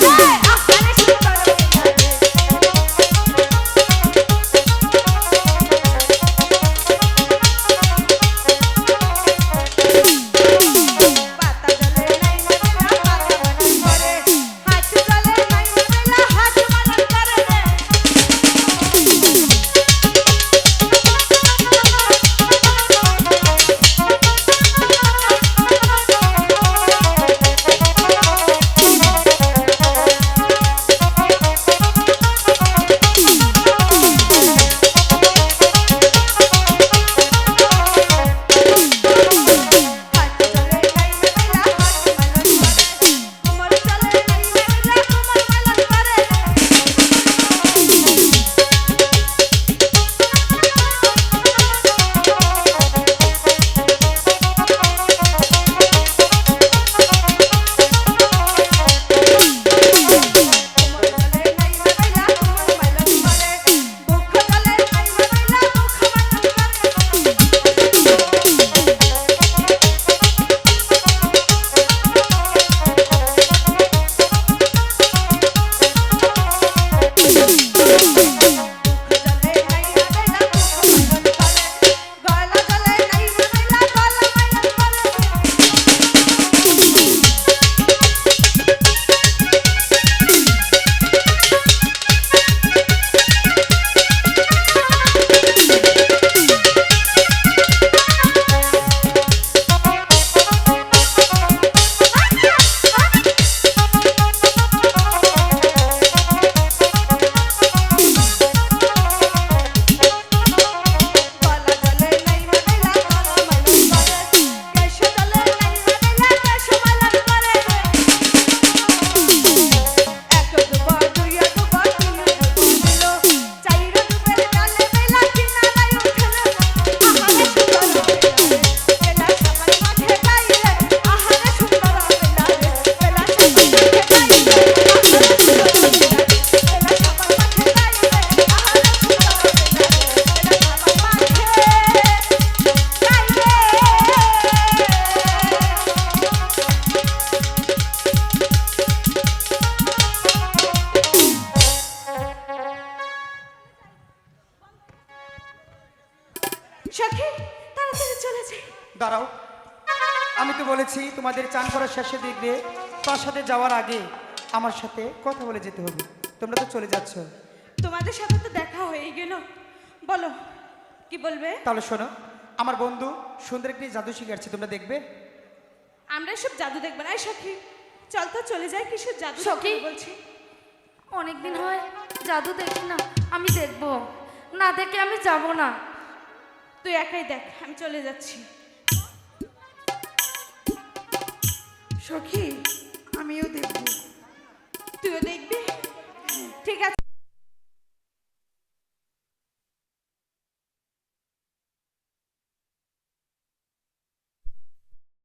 Yeah. Thank you. সখী তাড়াতাড়ি চলে যাই। দাঁড়াও। আমি তো বলেছি তোমাদের চান করার শেষে দেখবে প্রাসাদে যাওয়ার আগে আমার সাথে কথা বলে যেতে হবে। তোমরা তো চলে যাচ্ছ। তোমাদের সাথে তো দেখা হয়ে গেল। বলো কি বলবে? তাহলে শোনো আমার বন্ধু সুন্দর একটি জাদু শিখাচ্ছি তোমরা দেখবে। আমরা সব জাদু দেখব না সখী। চল তো চলে যাই কিসের জাদু সখী? বলছি। অনেকদিন হয় জাদু দেখি না আমি দেখব। না দেখে আমি যাব না। তুই একাই দেখ আমি চলে যাচ্ছি। সখী আমিও দেখব। তুইও দেখবি?